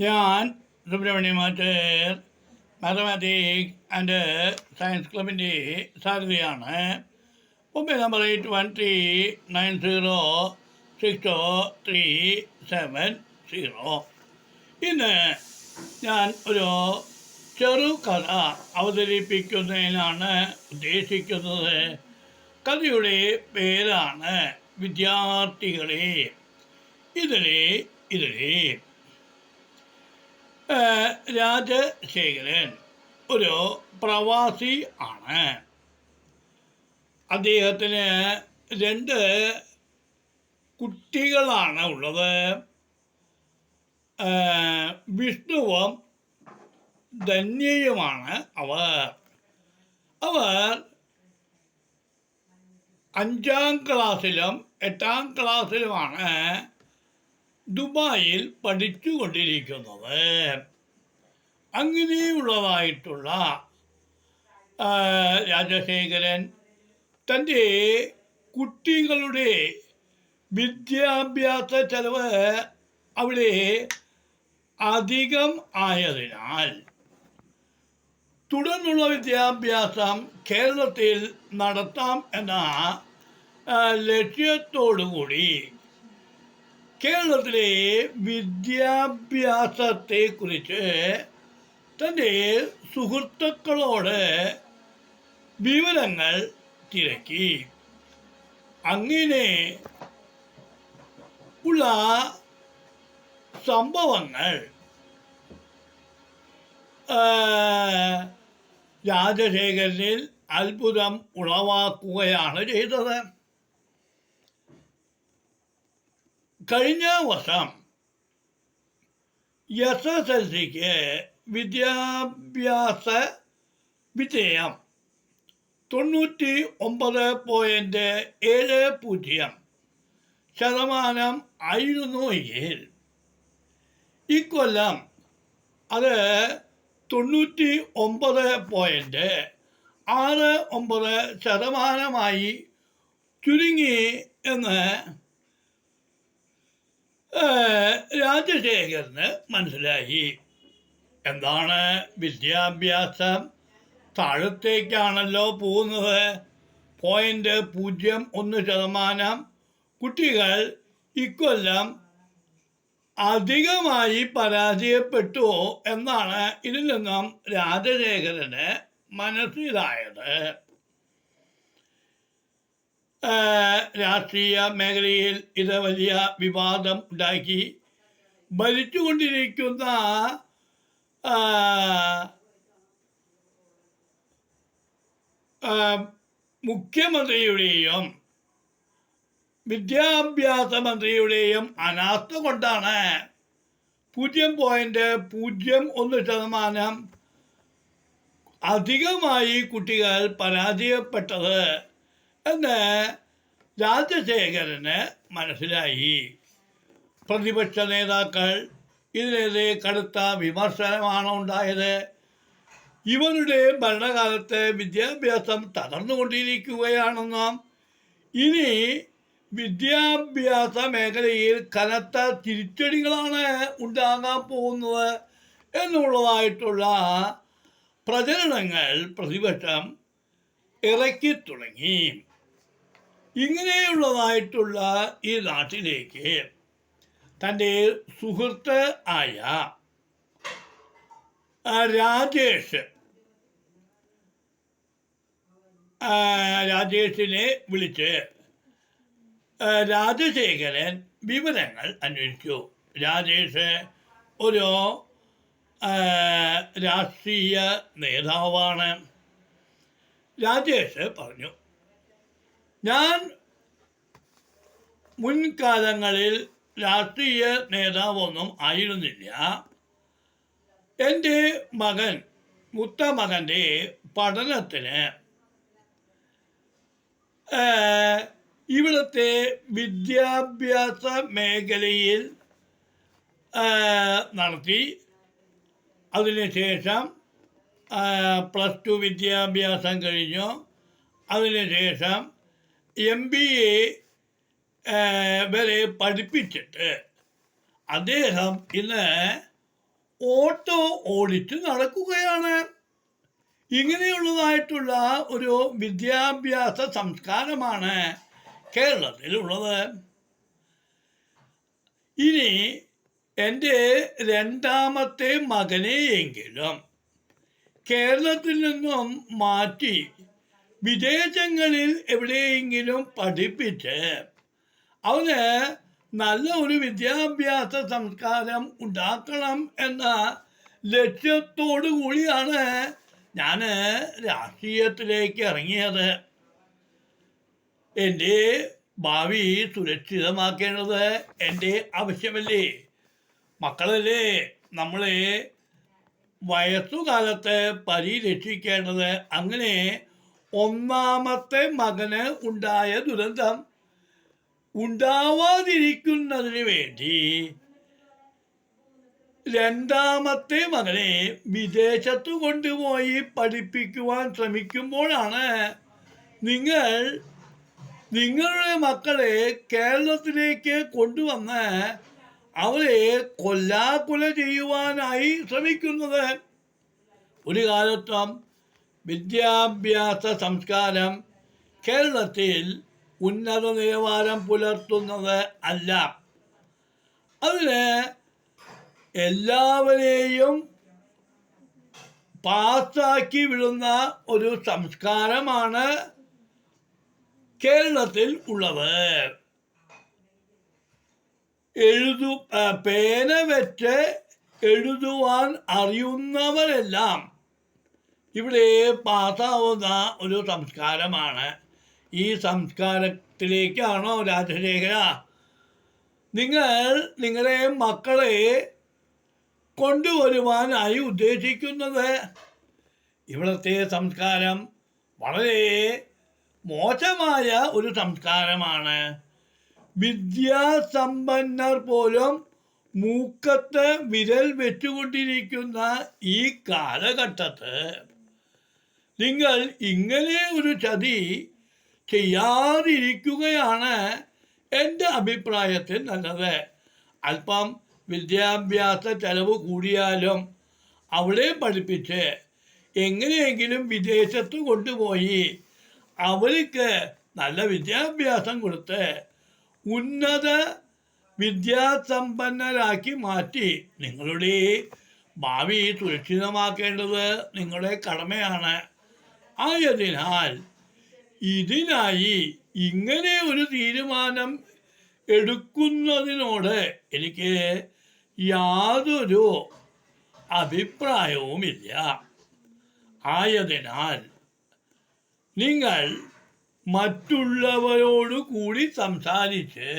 ഞാൻ സുബ്രഹ്മണ്യ മാറ്റേർ mathematics and science ക്ലബിന്റെ സാധ്യതയാണ് mobile number eight one three nine zero six three seven zero ഇന്ന് ഞാൻ ഒരു ചെറുകഥ അവതരിപ്പിക്കുന്നതിനാണ് ഉദ്ദേശിക്കുന്നത്. കഥയുടെ പേരാണ് വിദ്യാർത്ഥികളെ. ഇതിലെ ഇതിലെ രാജശേഖരൻ ഒരു പ്രവാസി ആണ്. അദ്ദേഹത്തിന് രണ്ട് കുട്ടികളാണ് ഉള്ളത്. വിഷ്ണുവും ധന്യയുമാണ് അവർ. അവർ അഞ്ചാം ക്ലാസ്സിലും എട്ടാം ക്ലാസ്സിലുമാണ് ദുബായിൽ പഠിച്ചുകൊണ്ടിരിക്കുന്നത്. അങ്ങനെയുള്ളതായിട്ടുള്ള രാജശേഖരൻ തന്റെ കുട്ടികളുടെ വിദ്യാഭ്യാസ ചെലവ് അവിടെ അധികം ആയതിനാൽ തുടർന്നുള്ള വിദ്യാഭ്യാസം കേരളത്തിൽ നടത്താം എന്ന ലക്ഷ്യത്തോടുകൂടി കേരളത്തിലെ വിദ്യാഭ്യാസത്തെക്കുറിച്ച് തന്റെ സുഹൃത്തുക്കളോട് വിവരങ്ങൾ തിരക്കി. അങ്ങനെ ഉള്ള സംഭവങ്ങൾ രാജശേഖരനിൽ അത്ഭുതം ഉളവാക്കുകയാണ് ചെയ്തത്. കഴിഞ്ഞ വർഷം എസ് എസ് എൽ സിക്ക് വിദ്യാഭ്യാസ വിജയം. തൊണ്ണൂറ്റി ഒമ്പത് പോയിന്റ് ഏഴ് പൂജ്യം ശതമാനം ആയിരുന്നു എങ്കിൽ. ഇക്കൊല്ലം അത് തൊണ്ണൂറ്റി ഒമ്പത് പോയിന്റ് ആറ് ഒമ്പത് ശതമാനമായി ചുരുങ്ങി എന്ന് രാജശേഖരന് മനസ്സിലായി. എന്താണ് വിദ്യാഭ്യാസം? താഴത്തേക്കാണല്ലോ പോകുന്നത്. പോയിന്റ് പൂജ്യം ഒന്ന് ശതമാനം. കുട്ടികൾ ഇക്കൊല്ലം അധികമായി പരാജയപ്പെട്ടു എന്നാണ് ഇതിൽ നിന്നും രാജശേഖരന് മനസ്സിലായത്. രാഷ്ട്രീയ മേഖലയിൽ ഇത് വലിയ വിവാദം ഉണ്ടാക്കി. ഭരിച്ചുകൊണ്ടിരിക്കുന്ന മുഖ്യമന്ത്രിയുടെയും വിദ്യാഭ്യാസ മന്ത്രിയുടെയും അനാസ്ഥ കൊണ്ടാണ് പൂജ്യം പോയിന്റ് പൂജ്യം ഒന്ന് ശതമാനം അധികമായി കുട്ടികൾ പരാജയപ്പെട്ടത്. എന്ന് രാജശേഖരന് മനസ്സിലായി. പ്രതിപക്ഷ നേതാക്കൾ ഇതിനെതിരെ കടുത്ത വിമർശനമാണ് ഉണ്ടായത്. ഇവരുടെ ഭരണകാലത്ത് വിദ്യാഭ്യാസം തകർന്നുകൊണ്ടിരിക്കുകയാണെന്നും ഇനി വിദ്യാഭ്യാസ മേഖലയിൽ കനത്ത തിരിച്ചടികളാണ് ഉണ്ടാകാൻ പോകുന്നത് എന്നുള്ളതായിട്ടുള്ള പ്രചരണങ്ങൾ പ്രതിപക്ഷം ഇറക്കി തുടങ്ങി. ഇങ്ങനെയുള്ളതായിട്ടുള്ള ഈ നാട്ടിലേക്ക് തന്റെ സുഹൃത്ത് ആയ രാജേഷ് രാജേഷിനെ വിളിച്ച് രാജശേഖരൻ വിവരങ്ങൾ അന്വേഷിച്ചു. രാജേഷ് ഒരു രാഷ്ട്രീയ നേതാവാണ്. രാജേഷ് പറഞ്ഞു ഞാൻ മുൻകാലങ്ങളിൽ രാഷ്ട്രീയ നേതാവൊന്നും ആയിരുന്നില്ല. എന്റെ മകൻ മുത്ത മകന്റെ പഠനത്തിന് ഇവിടുത്തെ വിദ്യാഭ്യാസ മേഖലയിൽ നടത്തി. അതിനുശേഷം പ്ലസ് ടു വിദ്യാഭ്യാസം കഴിഞ്ഞു. അതിനുശേഷം എം ബി എ വരെ പഠിപ്പിച്ചിട്ട് അദ്ദേഹം ഇന്ന് ഓട്ടോ ഓടിച്ച് നടക്കുകയാണ്. ഇങ്ങനെയുള്ളതായിട്ടുള്ള ഒരു വിദ്യാഭ്യാസ സംസ്കാരമാണ് കേരളത്തിലുള്ളത്. ഇനി എന്റെ രണ്ടാമത്തെ മകനെയെങ്കിലും കേരളത്തിൽ നിന്നും മാറ്റി വിദേശങ്ങളിൽ എവിടെയെങ്കിലും പഠിപ്പിച്ച് അവന് നല്ല ഒരു വിദ്യാഭ്യാസ സംസ്കാരം ഉണ്ടാക്കണം എന്ന ലക്ഷ്യത്തോടു കൂടിയാണ് ഞാൻ രാഷ്ട്രീയത്തിലേക്ക് ഇറങ്ങിയത്. എന്റെ ഭാവി സുരക്ഷിതമാക്കേണ്ടത് എന്റെ ആവശ്യമല്ലേ? മക്കളല്ലേ നമ്മളെ വയസ്സുകാലത്ത് പരിരക്ഷിക്കേണ്ടത്? അങ്ങനെ ഒന്നാമത്തെ മകന് ഉണ്ടായ ദുരന്തം ഉണ്ടാവാതിരിക്കുന്നതിന് വേണ്ടി രണ്ടാമത്തെ മകനെ വിദേശത്ത് കൊണ്ടുപോയി പഠിപ്പിക്കുവാൻ ശ്രമിക്കുമ്പോഴാണ് നിങ്ങൾ നിങ്ങളുടെ മക്കളെ കേരളത്തിലേക്ക് കൊണ്ടുവന്ന് അവരെ കൊല്ലാക്കൊല ചെയ്യുവാനായി ശ്രമിക്കുന്നത്. ഒരു കാലത്തും വിദ്യാഭ്യാസ സംസ്കാരം കേരളത്തിൽ ഉന്നത നിലവാരം പുലർത്തുന്നത് അല്ല. അതിന് എല്ലാവരെയും പാസ്സാക്കി വിടുന്ന ഒരു സംസ്കാരമാണ് കേരളത്തിൽ ഉള്ളത്. എഴുതു പേന വെച്ച് എഴുതുവാൻ അറിയുന്നവരെല്ലാം ഇവിടെ പാസ്സാവുന്ന ഒരു സംസ്കാരമാണ്. ഈ സംസ്കാരത്തിലേക്കാണോ രാജശേഖര? നിങ്ങൾ നിങ്ങളെ മക്കളെ കൊണ്ടുവരുവാനായി ഉദ്ദേശിക്കുന്നത്? ഇവിടുത്തെ സംസ്കാരം വളരെ മോശമായ ഒരു സംസ്കാരമാണ്. വിദ്യാസമ്പന്നർ പോലും മൂക്കത്ത് വിരൽ വെച്ചുകൊണ്ടിരിക്കുന്ന ഈ കാലഘട്ടത്ത് നിങ്ങൾ ഇങ്ങനെ ഒരു ചതി ചെയ്യാതിരിക്കുകയാണ് എന്റെ അഭിപ്രായത്തിൽ നല്ലത്. അല്പം വിദ്യാഭ്യാസ ചെലവ് കൂടിയാലും അവളെ പഠിപ്പിച്ച് എങ്ങനെയെങ്കിലും വിദേശത്ത് കൊണ്ടുപോയി അവർക്ക് നല്ല വിദ്യാഭ്യാസം കൊടുത്ത് ഉന്നത വിദ്യാസമ്പന്നരാക്കി മാറ്റി നിങ്ങളുടെ ഭാവി സുരക്ഷിതമാക്കേണ്ടത് നിങ്ങളുടെ കടമയാണ്. ആയതിനാൽ ഇതിനായി ഇങ്ങനെ ഒരു തീരുമാനം എടുക്കുന്നതിനോട് എനിക്ക് യാതൊരു അഭിപ്രായവുമില്ല. ആയതിനാൽ നിങ്ങൾ മറ്റുള്ളവരോട് കൂടി സംസാരിച്ച്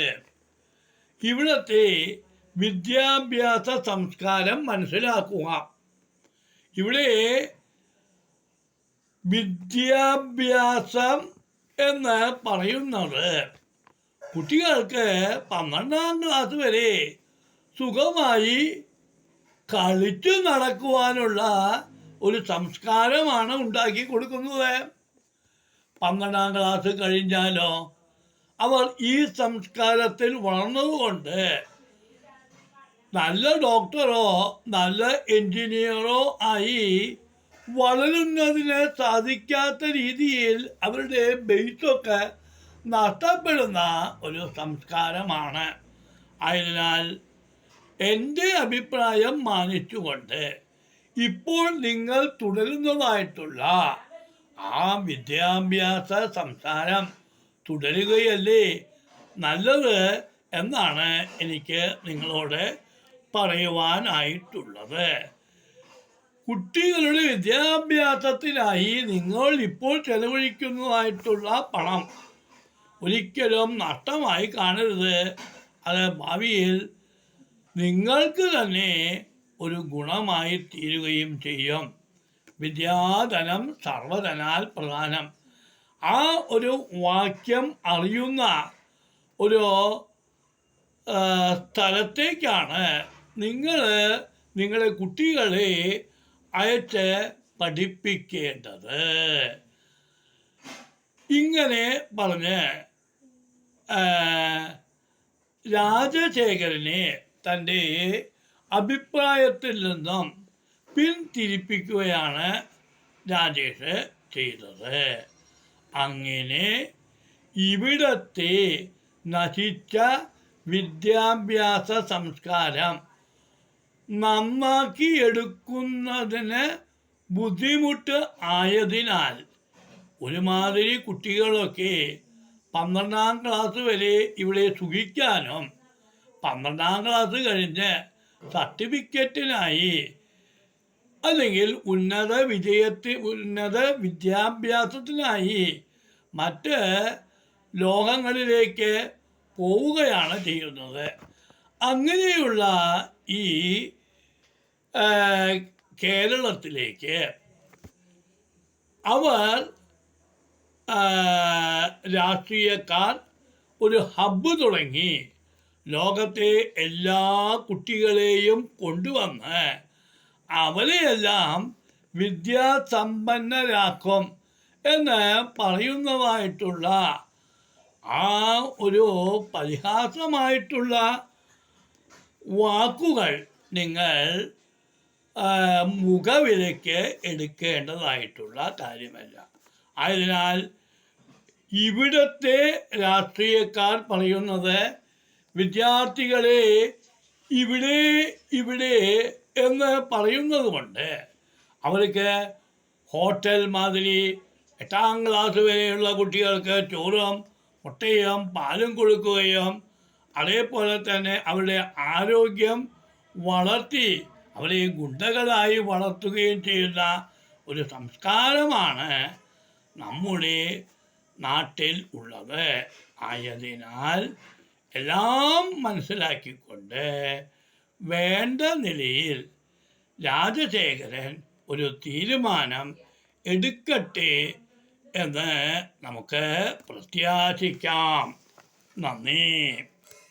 ഇവിടുത്തെ വിദ്യാഭ്യാസ സംസ്കാരം മനസ്സിലാക്കുക. ഇവിടെ വിദ്യാഭ്യാസം എന്ന് പറയുന്നത്. കുട്ടികൾക്ക് പന്ത്രണ്ടാം ക്ലാസ് വരെ സുഖമായി കളിച്ചു നടക്കുവാനുള്ള ഒരു സംസ്കാരമാണ് ഉണ്ടാക്കി കൊടുക്കുന്നത്. പന്ത്രണ്ടാം ക്ലാസ് കഴിഞ്ഞാലോ അവർ ഈ സംസ്കാരത്തിൽ വളർന്നതുകൊണ്ട് നല്ല ഡോക്ടറോ നല്ല എഞ്ചിനീയറോ ആയി വളരുന്നതിന് സാധിക്കാത്ത രീതിയിൽ അവരുടെ ബേസൊക്കെ നഷ്ടപ്പെടുന്ന ഒരു സംസ്കാരമാണ്. ആയതിനാൽ എന്റെ അഭിപ്രായം മാനിച്ചുകൊണ്ട് ഇപ്പോൾ നിങ്ങൾ തുടരുന്നതായിട്ടുള്ള ആ വിദ്യാഭ്യാസ സംസാരം തുടരുകയല്ലേ നല്ലത് എന്നാണ് എനിക്ക് നിങ്ങളോട് പറയുവാനായിട്ടുള്ളത്. കുട്ടികളുടെ വിദ്യാഭ്യാസത്തിനായി നിങ്ങൾ ഇപ്പോൾ ചെലവഴിക്കുന്നതായിട്ടുള്ള പണം ഒരിക്കലും നഷ്ടമായി കാണരുത്. അത് ഭാവിയിൽ നിങ്ങൾക്ക് തന്നെ ഒരു ഗുണമായി തീരുകയും ചെയ്യും. വിദ്യാധനം സർവധനാൽ പ്രധാനം. ആ ഒരു വാക്യം അറിയുന്ന ഒരു സ്ഥലത്തേക്കാണ് നിങ്ങൾ നിങ്ങളുടെ കുട്ടികളെ അയച്ച് പഠിപ്പിക്കേണ്ടത്. ഇങ്ങനെ പറഞ്ഞ് രാജശേഖരനെ തന്റെ അഭിപ്രായത്തിൽ നിന്നും പിന്തിരിപ്പിക്കുകയാണ് രാജേഷ് ചെയ്തത്. അങ്ങനെ ഇവിടത്തെ നശിച്ച വിദ്യാഭ്യാസ സംസ്കാരം നന്നാക്കി എടുക്കുന്നതിന് ബുദ്ധിമുട്ട് ആയതിനാൽ ഒരുമാതിരി കുട്ടികളൊക്കെ പന്ത്രണ്ടാം ക്ലാസ് വരെ ഇവിടെ സുഖിക്കാനും പന്ത്രണ്ടാം ക്ലാസ് കഴിഞ്ഞ് സർട്ടിഫിക്കറ്റിനായി അല്ലെങ്കിൽ ഉന്നത വിജയത്തി ഉന്നത വിദ്യാഭ്യാസത്തിനായി മറ്റ് ലോകങ്ങളിലേക്ക് പോവുകയാണ് ചെയ്യുന്നത്. അങ്ങനെയുള്ള ഈ കേരളത്തിലേക്ക്. അവർ രാഷ്ട്രീയക്കാർ ഒരു ഹബ്ബ് തുടങ്ങി. ലോകത്തെ എല്ലാ കുട്ടികളെയും കൊണ്ടുവന്ന് അവരെയെല്ലാം വിദ്യാസമ്പന്നരാക്കും എന്ന് പറയുന്നതായിട്ടുള്ള ആ ഒരു പരിഹാസമായിട്ടുള്ള വാക്കുകൾ നിങ്ങൾ മുഖവിലയ്ക്ക് എടുക്കേണ്ടതായിട്ടുള്ള കാര്യമല്ല. ആയതിനാൽ ഇവിടുത്തെ രാഷ്ട്രീയക്കാർ പറയുന്നത് വിദ്യാർത്ഥികളെ ഇവിടെ ഇവിടെ എന്ന് പറയുന്നത് കൊണ്ട് അവർക്ക് ഹോട്ടൽ മാതിരി എട്ടാം ക്ലാസ് വരെയുള്ള കുട്ടികൾക്ക് ചോറും മുട്ടയും പാലും കൊടുക്കുകയും അതേപോലെ തന്നെ അവരുടെ ആരോഗ്യം വളർത്തി അവരെ ഗുണ്ടകളായി വളർത്തുകയും ചെയ്യുന്ന ഒരു സംസ്കാരമാണ് നമ്മുടെ നാട്ടിൽ ഉള്ളത്. ആയതിനാൽ എല്ലാം മനസ്സിലാക്കിക്കൊണ്ട് വേണ്ട നിലയിൽ രാജശേഖരൻ ഒരു തീരുമാനം എടുക്കട്ടെ എന്ന് നമുക്ക് പ്രത്യാശിക്കാം. നന്ദി.